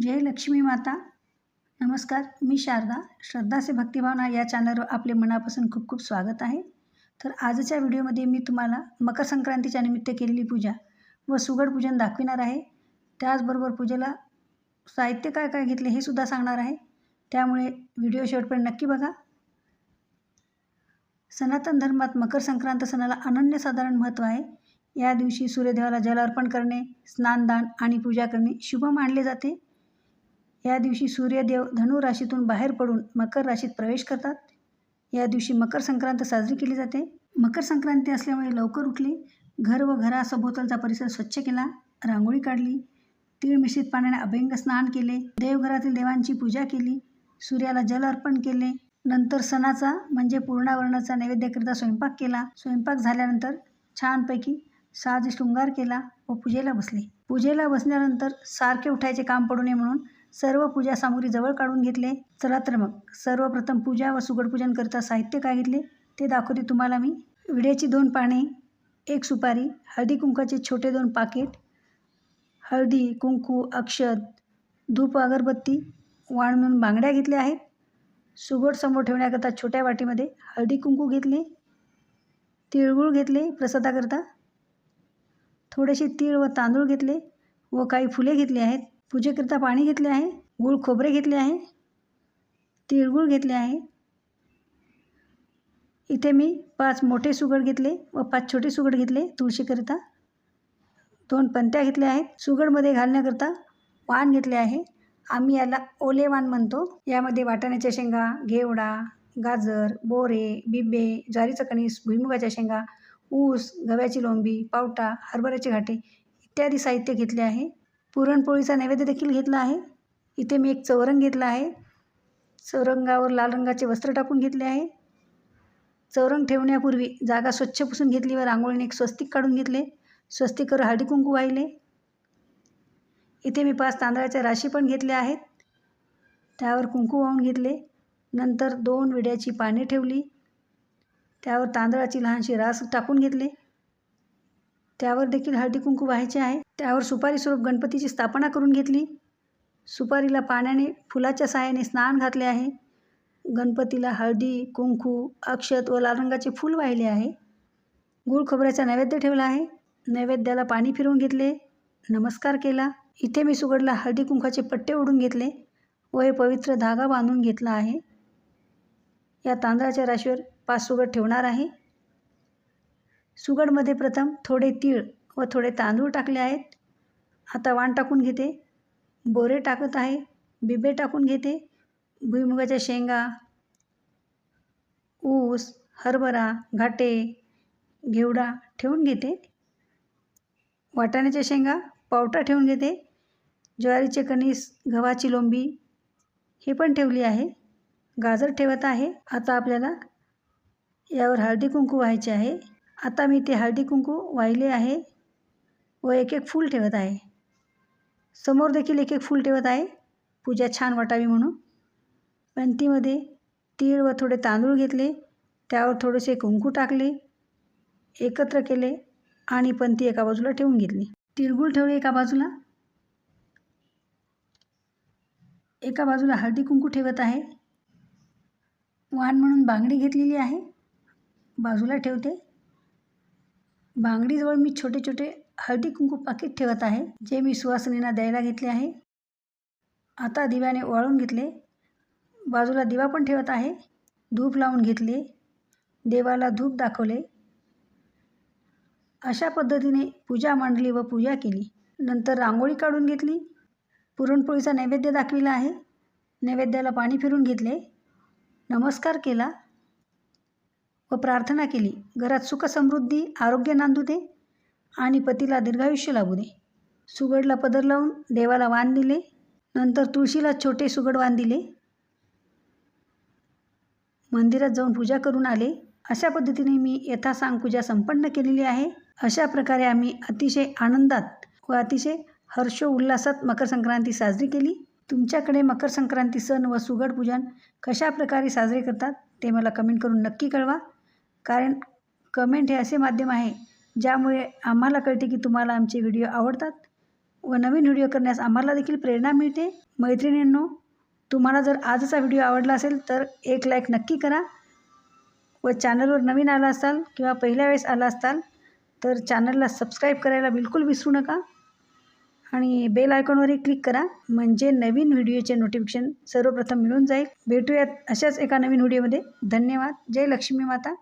जय लक्ष्मी माता. नमस्कार मी शारदा. श्रद्धाचे भक्तिभावना या चॅनलवर आपले मनापासून खूप खूप स्वागत आहे. तर आजच्या व्हिडिओमध्ये मी तुम्हाला मकर संक्रांतीच्या निमित्त केलेली पूजा व सुगड पूजन दाखविणार आहे. त्याचबरोबर पूजेला साहित्य काय काय घेतले हे सुद्धा सांगणार आहे. त्यामुळे व्हिडिओ शेवटपर्यंत नक्की बघा. सनातन धर्मात मकर संक्रांत सणाला अनन्यसाधारण महत्त्व आहे. या दिवशी सूर्यदेवाला जल अर्पण करणे स्नानदान आणि पूजा करणे शुभ मानले जाते. या दिवशी सूर्यदेव धनु राशीतून बाहेर पडून मकर राशीत प्रवेश करतात. या दिवशी मकर संक्रांत साजरी केली जाते. मकर संक्रांती असल्यामुळे लवकर उठली. घर व घरासभोवतालचा परिसर स्वच्छ केला. रांगोळी काढली. तीळ मिश्रित पाण्याने अभ्यंग स्नान केले. देवघरातील देवांची पूजा केली. सूर्याला जल अर्पण केले. नंतर सणाचा म्हणजे पूर्णावरणाचा नैवेद्यकरिता स्वयंपाक केला. स्वयंपाक झाल्यानंतर छानपैकी साज शृंगार केला व पूजेला बसले. पूजेला बसल्यानंतर सारखे उठायचे काम पडू नये म्हणून सर्व पूजा सामुग्री जवळ काढून घेतले. चला तर मग सर्वप्रथम पूजा व सुगडपूजनकरिता साहित्य काय घेतले ते दाखवते तुम्हाला मी. विड्याची दोन पाने एक सुपारी हळदी कुंकाचे छोटे दोन पाकिट हळदी कुंकू अक्षत धूप अगरबत्ती वाण म्हणून बांगड्या घेतल्या आहेत. सुगड समोर ठेवण्याकरता छोट्या वाटीमध्ये हळदी कुंकू घेतले तिळगुळ घेतले प्रसादाकरता. थोडेसे तीळ व तांदूळ घेतले व काही फुले घेतली आहेत. पूजेकरिता पाणी घेतले आहे गुळ खोबरे घेतले आहे तिळगुळ घेतले आहे. इथे मी पाच मोठे सुगड घेतले व पाच छोटे सुगड घेतले तुळशीकरिता. दोन पंत्या घेतल्या आहेत सुगडमध्ये घालण्याकरिता वाण घेतले आहे. आम्ही याला ओले वाण म्हणतो. यामध्ये वाटाण्याच्या शेंगा घेवडा गाजर बोरे बिबे ज्वारीचं कणीस भुईमुगाच्या शेंगा ऊस गव्याची लोंबी पावटा हरभऱ्याचे घाटे इत्यादी साहित्य घेतले आहे. पुरणपोळीचा नैवेद्य देखील घेतला आहे. इथे मी एक चौरंग घेतला आहे. चौरंगावर लाल रंगाचे वस्त्र टाकून घेतले आहे. चौरंग ठेवण्यापूर्वी जागा स्वच्छ पुसून घेतली व रांगोळीने एक स्वस्तिक काढून घेतले. स्वस्तिकवर हळदी कुंकू वाहिले. इथे मी पाच तांदळाच्या राशी पण घेतल्या आहेत. त्यावर कुंकू वाहून घेतले. नंतर दोन विड्याची पाने ठेवली. त्यावर तांदळाची लहानशी रास टाकून घेतले. त्यावर देखील हळदी कुंकू व्हायचे आहे. त्यावर सुपारी स्वरूप गणपतीची स्थापना करून घेतली. सुपारीला पाण्याने फुलाच्या सहाय्याने स्नान घातले आहे. गणपतीला हळदी कुंकू अक्षत व लाल रंगाचे फूल वाहिले आहे. गुळ खोबऱ्याचा नैवेद्य ठेवला आहे. नैवेद्याला पाणी फिरवून घेतले. नमस्कार केला. इथे मी सुगडला हळदी कुंकाचे पट्टे ओढून घेतले व हे पवित्र धागा बांधून घेतला आहे. या तांदळाच्या राशीवर पाच सुगड ठेवणार आहे. सुगडमध्ये प्रथम थोडे तीळ व थोडे तांदूळ टाकले आहेत. आता वाण टाकून घेते. बोरे टाकत आहे. बिबे टाकून घेते. भुईमुगाच्या शेंगा ऊस हरभरा घाटे घेवडा ठेवून घेते. वाटाण्याच्या शेंगा पावटा ठेवून घेते. ज्वारीचे कणीस गव्हाची लोंबी हे पण ठेवली आहे. गाजर ठेवत आहे. आता आपल्याला यावर हळदी कुंकू व्हायचे आहे. आता मी ते हळदी कुंकू वाहिले आहे व एक एक फूल ठेवत आहे. समोर देखील एक एक फूल ठेवत आहे. पूजा छान वाटावी म्हणून. पंतीमध्ये तीळ व थोडे तांदूळ घेतले. त्यावर थोडेसे कुंकू टाकले. एकत्र केले आणि पंती एका बाजूला ठेवून घेतली. तिळगुळ ठेवले एका बाजूला. एका बाजूला हळदी कुंकू ठेवत आहे. वाण म्हणून बांगडी घेतलेली आहे. बाजूला ठेवते. बांगडीजवळ मी छोटे छोटे हळदी कुंकू पाकिट ठेवत आहे जे मी सुवासिनींना द्यायला घेतले आहे. आता दिव्याने वाळून घेतले. बाजूला दिवा पण ठेवत आहे. धूप लावून घेतले. देवाला धूप दाखवले. अशा पद्धतीने पूजा मांडली व पूजा केली. नंतर रांगोळी काढून घेतली. पुरणपोळीचा नैवेद्य दाखविला आहे. नैवेद्याला पाणी फिरून घेतले. नमस्कार केला. व प्रार्थना केली घरात सुखसमृद्धी आरोग्य नांदू दे आणि पतीला दीर्घायुष्य लाभू दे. सुगडला पदर लावून देवाला वाण दिले. नंतर तुळशीला छोटे सुगड वाण दिले. मंदिरात जाऊन पूजा करून आले. अशा पद्धतीने मी यथासांग पूजा संपन्न केलेली आहे. अशा प्रकारे आम्ही अतिशय आनंदात व अतिशय हर्षो उल्हासात मकर संक्रांती साजरी केली. तुमच्याकडे मकर संक्रांती सण व सुगड पूजन कशा प्रकारे साजरे करतात ते मला कमेंट करून नक्की कळवा. कारण कमेंट हे असे माध्यम आहे ज्यामुळे आम्हाला कळते की तुम्हाला आमचे व्हिडिओ आवडतात व नवीन व्हिडिओ करण्यास आम्हाला देखील प्रेरणा मिळते. मैत्रिणींनो तुम्हाला जर आजचा व्हिडिओ आवडला असेल तर एक लाईक नक्की करा व चॅनलवर नवीन आला असाल किंवा पहिल्या वेळेस आला असाल तर चॅनलला सबस्क्राईब करायला बिलकुल विसरू नका आणि बेल आयकॉनवरही क्लिक करा म्हणजे नवीन व्हिडिओचे नोटिफिकेशन सर्वप्रथम मिळून जाईल. भेटूयात अशाच एका नवीन व्हिडिओमध्ये धन्यवाद. जय लक्ष्मी माता.